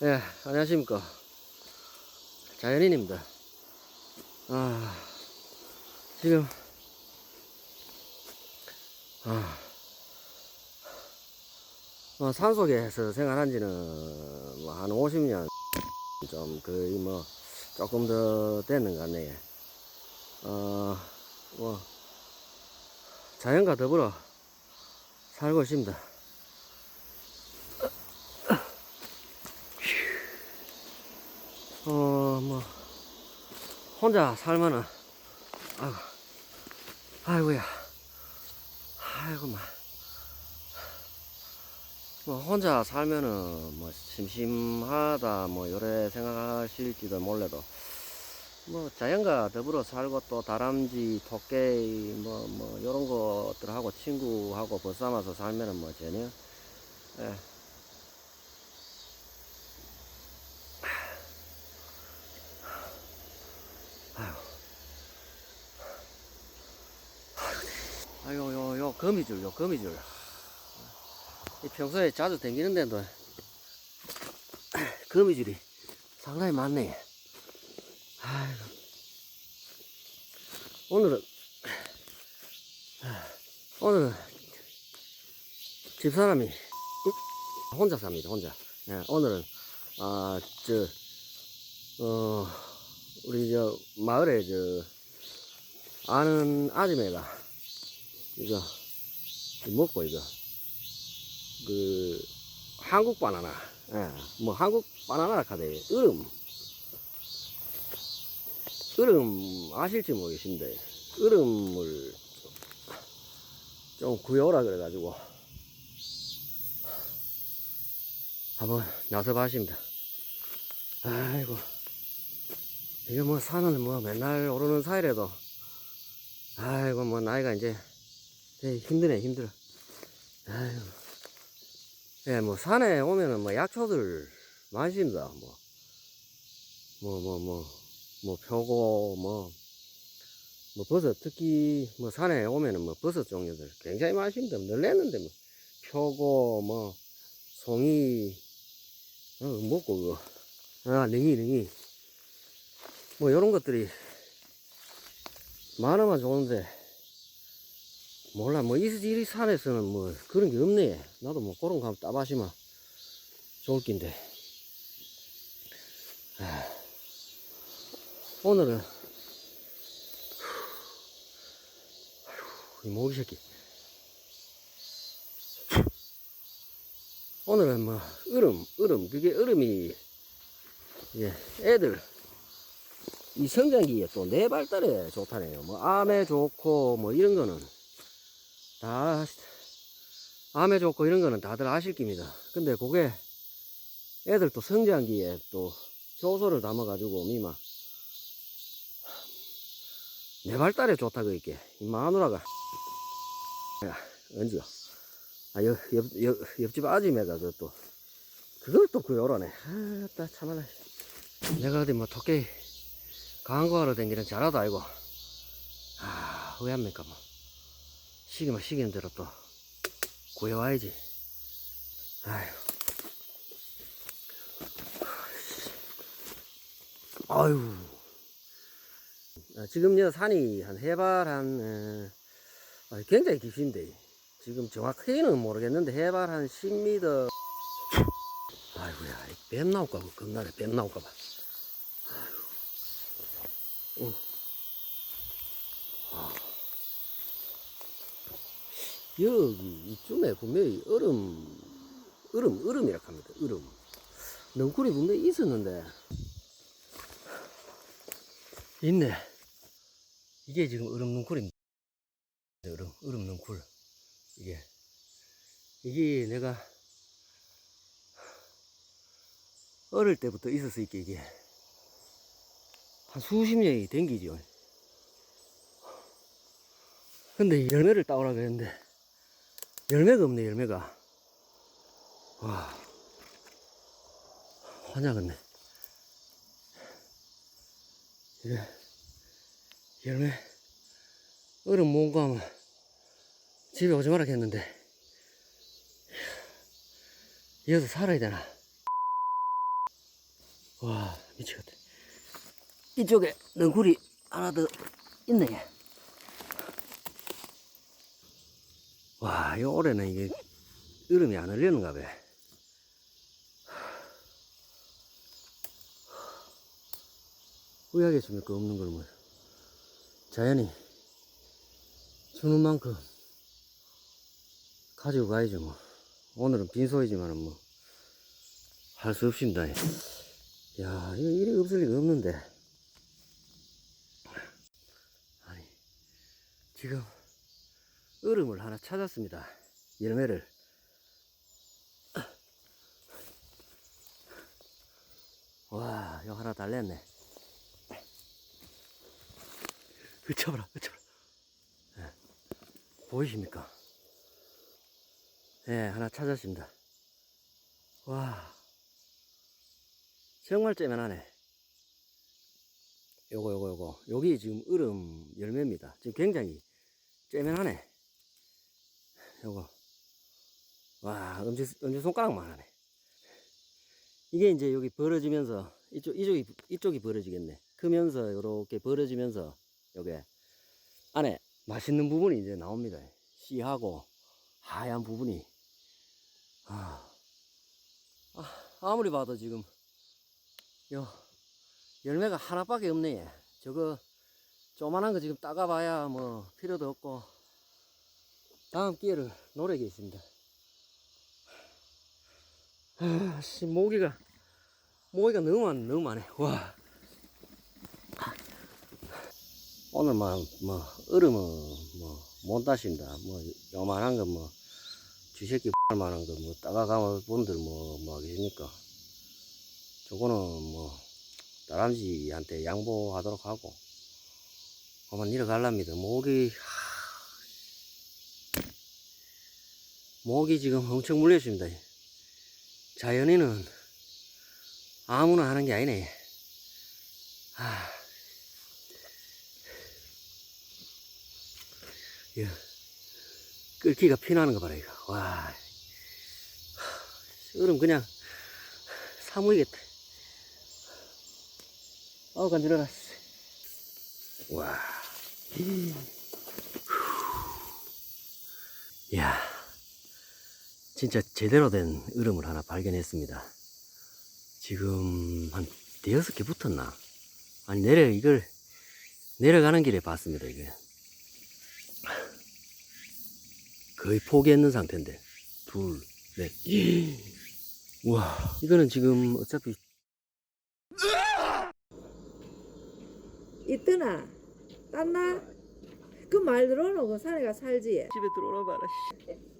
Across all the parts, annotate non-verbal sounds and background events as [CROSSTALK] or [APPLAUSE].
네, 안녕하십니까. 자연인입니다. 아, 지금, 아, 뭐, 산속에서 생활한 지는 뭐, 한 50년, 좀, 거의 뭐, 조금 더 되는 것 같네요. 어, 뭐, 자연과 더불어 살고 있습니다. 어, 뭐, 혼자 살면은, 아이고, 아이고야, 아이고만. 뭐, 혼자 살면은, 뭐, 심심하다, 뭐, 요래 생각하실지도 몰라도, 뭐, 자연과 더불어 살고 또 다람쥐, 토끼, 뭐, 뭐, 요런 것들하고 친구하고 벗삼아서 살면은 뭐, 전혀, 예, 아유, 요, 요, 거미줄, 요, 거미줄. 이 평소에 자주 댕기는 데도 [CLEARS THROAT] 거미줄이 상당히 많네. 아이고. 오늘은, 오늘은 집사람이 혼자 삽니다, 혼자. 예, 오늘은, 아, 저, 어, 우리 저, 마을에 저, 아는 아줌매가 이거 먹고 이거. 그 한국 바나나. 예, 뭐 한국 바나나 카드. 얼음. 얼음 아실지 모르겠는데 얼음을 좀 구해오라 그래가지고 한번 나서 봐십니다. 아이고 이게 뭐 산은 뭐 맨날 오르는 사이래도 아이고 뭐 나이가 이제 힘드네 힘들어 아이고 예, 뭐 산에 오면은 뭐 약초들 많습니다 뭐. 뭐 뭐 뭐 뭐 표고 뭐 뭐 버섯 특히 뭐 산에 오면은 뭐 버섯 종류들 굉장히 많습니다. 늘렸는데 뭐 표고 뭐 송이 어 먹고 그거. 아 능이 능이. 뭐 요런 것들이 많으면 좋은데 몰라 뭐 이리 산에서는 뭐 그런 게 없네. 나도 뭐 그런 거 한번 따마시면 좋을 낀데. 아, 오늘은 이 모기 새끼. 오늘은 뭐 얼음 얼음 그게 얼음이 예 애들 이 성장기에 또네 발달에 좋다네요. 뭐 암에 좋고 뭐 이런 거는 다 암에 좋고 이런 거는 다들 아실 겁니다. 근데 그게 애들 또 성장기에 또 효소를 담아가지고 미마 내 발달에 좋다고 이게. 이 마누라가 야 언제요? 아, 옆, 옆, 옆, 옆집 아줌매가 그또 그걸 또 구요라네. 아따 참아라. 내가 어디 뭐 토끼 광고하러 다니는 자라도 아니고. 아 왜 합니까 뭐 시기만 시기는 대로 또 구해와야지. 아휴. 아유. 아, 지금 여 산이 한 해발 한, 에, 아, 굉장히 깊신데. 지금 정확히는 모르겠는데 해발 한 10m. 아이고야, 뱀 나올까 봐, 겁나네, 뱀 나올까 봐. 아유. 어. 여기 이쯤에 분명히 얼음 얼음 얼음이라 합니다. 얼음. 넝쿨이 분명히 있었는데. 있네. 이게 지금 얼음 넝쿨입니다. 얼음 얼음 넝쿨. 이게. 이게 내가 어릴 때부터 있었을 게 이게. 한 수십 년이 댕기죠 근데 열매를 따오라 그랬는데 열매가 없네, 열매가. 와. 환장했네. 이게, 열매, 얼음 뭔가 하면 집에 오지 했는데, 이어서 살아야 되나? 와, 미치겠다. 이쪽에 너구리 하나 더 있네. 와, 이 올해는 이게 얼음이 안 흘리는가 봐. 후회하겠습니까? 없는 걸 뭐. 자연이 주는 만큼 가지고 가야죠, 뭐. 오늘은 빈소이지만은 뭐. 할 수 없습니다. 야, 이거 일이 없을 리가 없는데. 아니, 지금 얼음을 하나 찾았습니다. 열매를. 와, 이거 하나 달랬네. 그쳐봐라, 그쳐봐라. 예. 보이십니까? 예, 하나 찾았습니다. 와, 정말 째면하네. 요거, 요거, 요거. 여기 지금 얼음 열매입니다. 지금 굉장히 째면하네. 요거. 와, 엄지, 엄지 손가락만 하네. 이게 이제 여기 벌어지면서, 이쪽, 이쪽이, 이쪽이 벌어지겠네. 크면서 요렇게 벌어지면서, 요게, 안에 맛있는 부분이 이제 나옵니다. 씨하고 하얀 부분이. 아, 아, 아무리 봐도 지금, 요, 열매가 하나밖에 없네. 얘. 저거, 조만한 거 지금 따가봐야 뭐 필요도 없고, 다음 기회를 노리겠습니다. 아, 씨, 모기가, 모기가 너무 많네, 너무 많네. 와. 오늘만, 뭐, 얼음은, 뭐, 못 따신다. 뭐, 요만한 거, 뭐, 쥐새끼 만한 거, 뭐, 따가가면 분들, 뭐, 뭐 하겠습니까? 저거는, 뭐, 다람쥐한테 양보하도록 하고, 한번 일어갈랍니다. 모기, 하... 모기 지금 엄청 물렸습니다. 자연인은 아무나 하는 게 아니네. 아. 이거, 끓기가 피나는 거 봐라, 이거. 와. 얼음 그냥 사무이겠다. 어우, 간지러라. 와. 이야. 진짜 제대로 된 얼음을 하나 발견했습니다. 지금 한 대여섯 개 붙었나? 아니, 내려, 이걸 내려가는 길에 봤습니다, 이게. 거의 포기했는 상태인데. 둘, 넷. [GASPS] 우와. 이거는 지금 어차피 있더나 땄나? 그 말 들어놓고 산에가 살지 집에 들어오나 봐라.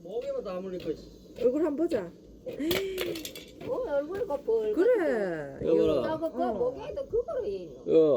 목에만 다 물리고 얼굴 한번 보자 어, 얼굴 봐, 벌. 그래 여보라. 나그 그 어. 목에도 그거로. 어.